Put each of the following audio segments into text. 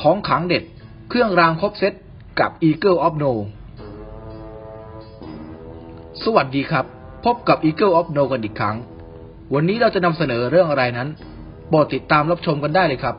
ของขังเด็ด เครื่องรางครบเซตกับ Eagle of No สวัสดีครับ พบกับ Eagle of No กันอีกครั้ง วันนี้เราจะนำเสนอเรื่องอะไรนั้นโปรดติดตามรับชมกันได้เลยครับ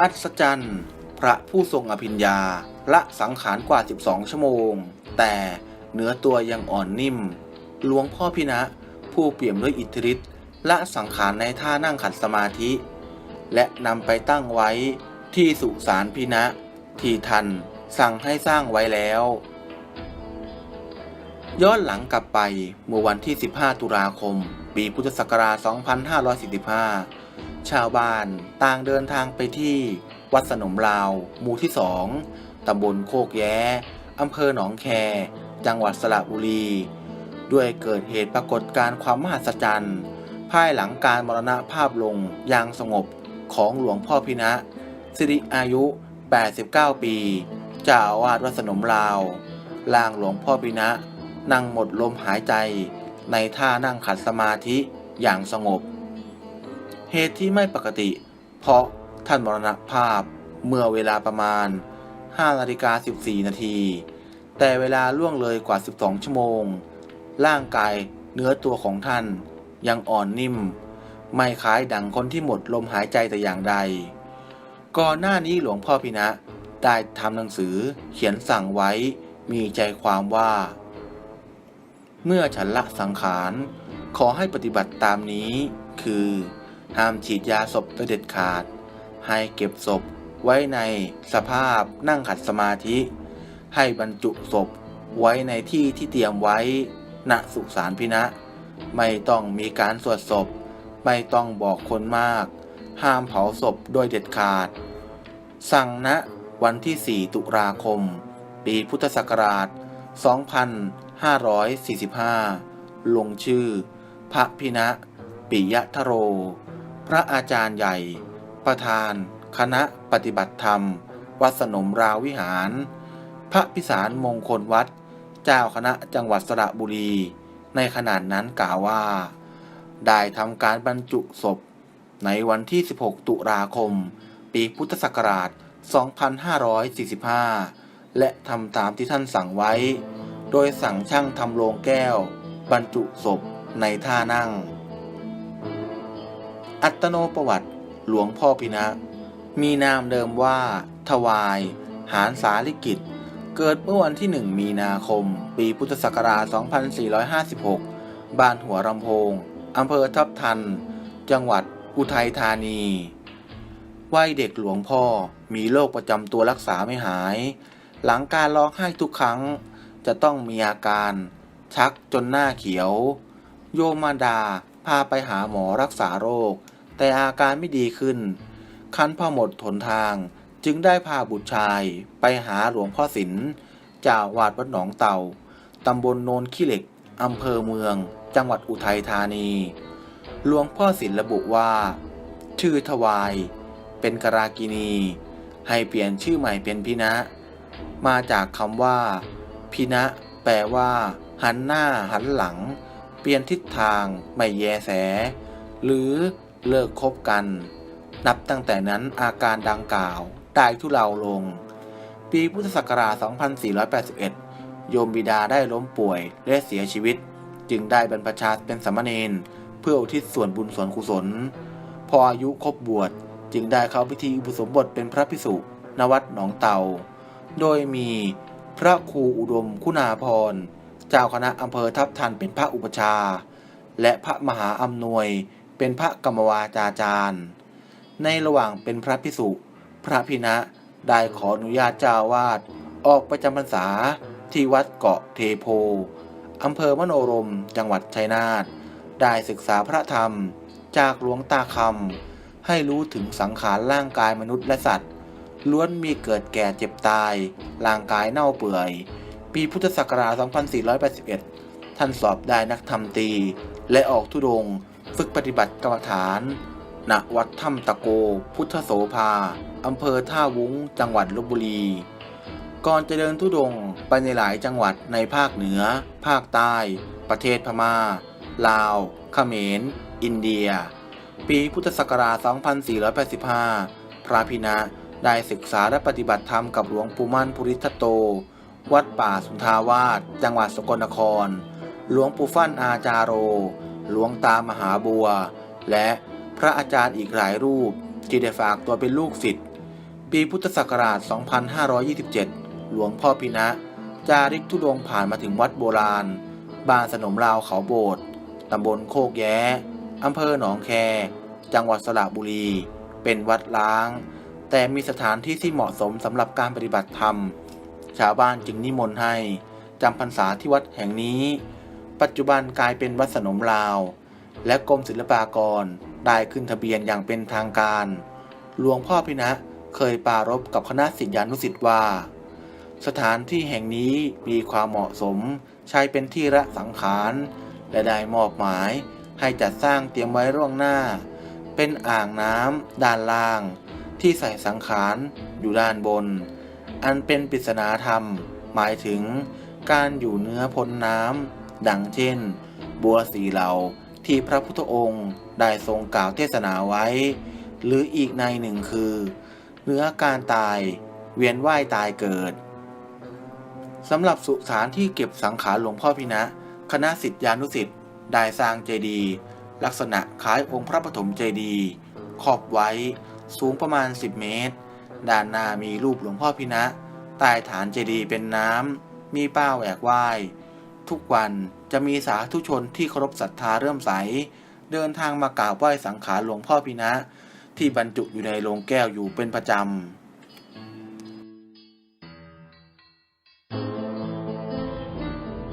อัศจรรย์ พระผู้ทรงอภิญญาละสังขารกว่า 12 ชั่วโมง แต่เนื้อตัวยังอ่อนนิ่ม หลวงพ่อพินะ ผู้เปี่ยมด้วยอิทธิฤทธิ์ละสังขารในท่านั่งขัดสมาธิ และนำไปตั้งไว้ที่สุสานพินะ ที่ท่านสั่งให้สร้างไว้แล้ว ย้อนหลังกลับไปเมื่อวันที่ 15 ตุลาคม ปีพุทธศักราช 2545 ชาวบ้านต่างเดินทางไปที่วัดสนมลาว หมู่ที่สองตำบลโคกแย้อำเภอหนองแค จังหวัดสระบุรี ด้วยเกิดเหตุปรากฏการณ์ความมหัศจรรย์ ภายหลังการมรณภาพลงอย่างสงบ ของหลวงพ่อพินะ สิริอายุ 89 ปีเจ้าอาวาสวัดสนมลาวล่างหลวงพ่อพินะ นั่งหมดลมหายใจ ในท่านั่งขัดสมาธิอย่างสงบ เหตุที่ไม่ปกติ เพราะท่านมรณภาพเมื่อเวลาประมาณ5นาฬิกา14 นาที แต่เวลาล่วงเลยกว่า 12 ชั่วโมง ร่างกายเนื้อตัวของท่านยังอ่อนนิ่ม ไม่คล้ายดังคนที่หมดลมหายใจแต่อย่างใด ก่อนหน้านี้หลวงพ่อพินะได้ทำหนังสือเขียนสั่งไว้มีใจความว่า เมื่อฉันละสังขาร ขอให้ปฏิบัติตามนี้ คือ ห้ามฉีดยาศพโดยเด็ดขาด ให้เก็บศพไว้ในสภาพนั่งขัดสมาธิ ให้บรรจุศพไว้ในที่ที่เตรียมไว้ณสุสานพินะ ไม่ต้องมีการสวดศพ ไม่ต้องบอกคนมาก ห้ามเผาศพโดยเด็ดขาด สั่งณวันที่ 4 ตุลาคม ปีพุทธศักราช 2545 ลงชื่อ พระพินะปิยะทโร พระอาจารย์ใหญ่ ประธาน คณะปฏิบัติธรรม วัดสนมราววิหาร พระพิสารมงคลวัด เจ้าคณะจังหวัดสระบุรี ในขณะนั้นกล่าวว่า ได้ทำการบรรจุศพ ในวันที่ 16 ตุลาคม ปีพุทธศักราช 2545 และทำตามที่ท่านสั่งไว้ โดยสั่งช่างทำโลงแก้ว บรรจุศพในท่านั่ง อัตโนประวัติหลวงพ่อพินะ มีนามเดิมว่า ทวาย หานสาลิกิตเกิดเมื่อวันที่ 1 มีนาคม ปีพุทธศักราช 2456 บ้านหัวลำโพง อำเภอทับทัน จังหวัดอุทัยธานีวัยเด็กหลวงพ่อมีโรคประจำตัวรักษาไม่หาย หลังการร้องไห้ทุกครั้งจะต้องมีอาการ ชักจนหน้าเขียว โยมมาดาพาไปหาหมอรักษาโรค แต่อาการไม่ดีขึ้น คันพอหมดทนทางจึงได้พาบุตรชายไปหาหลวงพ่อศิลจ้าวาดวัดหนองเต่า ตำบลโนนขี้เหล็ก อำเภอเมือง จังหวัดอุทัยธานีหลวงพ่อศิลป์ระบุว่า ชื่อทวาย เป็นกรากินี ให้เปลี่ยนชื่อใหม่เป็นพินะ มาจากคำว่า พินะ แปลว่า หันหน้าหันหลัง เปลี่ยนทิศทางไม่แยแส หรือเลิกคบกัน นับตั้งแต่นั้นอาการดังกล่าวได้ทุเลาลง ปีพุทธศักราช 2481 โยมบิดาได้ล้มป่วยและเสียชีวิต จึงได้บรรพชาเป็นสามเณรเพื่ออุทิศส่วนบุญส่วนกุศล พออายุครบบวชจึงได้เข้าพิธีอุปสมบทเป็นพระภิกษุณวัดหนองเตา โดยมีพระครูอุดมคุณาพรเจ้าคณะอำเภอทับทันเป็นพระอุปชา และพระมหาอำนวยเป็นพระกรรมวาจาจารย์ ในระหว่างเป็นพระภิกษุ พระพินะได้ขออนุญาตเจ้าอาวาดออกประจำพรรษาที่วัดเกาะเทโพ อำเภอมโนรม จังหวัดชัยนาทได้ศึกษาพระธรรม จากหลวงตาคำให้รู้ถึงสังขารร่างกายมนุษย์และสัตว์ ล้วนมีเกิดแก่เจ็บตาย ร่างกายเน่าเปื่อย ปีพุทธศักราช 2481 ท่านสอบได้นักธรรมตี และออกทุดง ฝึกปฏิบัติกรรมฐาน ณ วัดถ้ำตะโก พุทธโสภาอำเภอท่าวุ้ง จังหวัดลบบุรี ก่อนจะเดินทุดงไปในหลายจังหวัดในภาคเหนือ ภาคใต้ ประเทศพมา่า ลาวเขมร อินเดีย ปีพุทธศักราช 2485 พระพินะได้ศึกษาและปฏิบัติธรรมกับหลวงปู่มั่นภูริทัตโต วัดป่าสุนทาวาสจังหวัดสกลนคร หลวงปู่ฟั่นอาจารโร หลวงตามหาบัว และพระอาจารย์อีกหลายรูปที่ได้ฝากตัวเป็นลูกศิษย์ปีพุทธศักราช 2527 หลวงพ่อพินะ จาริกทุดงผ่านมาถึงวัดโบราณ บ้านสนมราวเขาโบสถ์ตำบลโคกแย้อำเภอหนองแค จังหวัดสระบุรี เป็นวัดล้าง แต่มีสถานที่ที่เหมาะสมสำหรับการปฏิบัติธรรม ชาวบ้านจึงนิมนต์ให้จำพรรษาที่วัดแห่งนี้ ปัจจุบันกลายเป็นวัดสนมลาว และกรมศิลปากรได้ขึ้นทะเบียนอย่างเป็นทางการ หลวงพ่อพินะเคยปรารภกับคณะศิษยานุศิษย์ว่า สถานที่แห่งนี้มีความเหมาะสมใช้เป็นที่ระสังขาร และได้มอบหมายให้จัดสร้างเตรียมไว้ร่วงหน้า เป็นอ่างน้ำด้านล่าง ที่ใส่สังขารอยู่ด้านบน อันเป็นปริศนาธรรม หมายถึงการอยู่เนื้อพ้นน้ำดังเช่น บัวสีเหลาที่พระพุทธองค์ได้ทรงกล่าวเทศนาไว้ หรืออีกในหนึ่งคือ เนื้อการตายเวียนว่ายตายเกิด สำหรับสุสานที่เก็บสังขารหลวงพ่อพินะ คณะสิทธิานุสิทธิ์ได้สร้างเจดีย์ลักษณะคล้ายองค์พระปฐมเจดีย์ขอบไว้สูงประมาณ 10 เมตร ด้านหน้ามีรูปหลวงพ่อพินะใต้ฐานเจดีย์เป็นน้ำ มีป้าแหวกไหว้ทุกวันจะมีสาธุชนที่เคารพศรัทธาเริ่มใส เดินทางมากราบไหว้สังขารหลวงพ่อพินะ ที่บรรจุอยู่ในโลงแก้วอยู่เป็นประจำ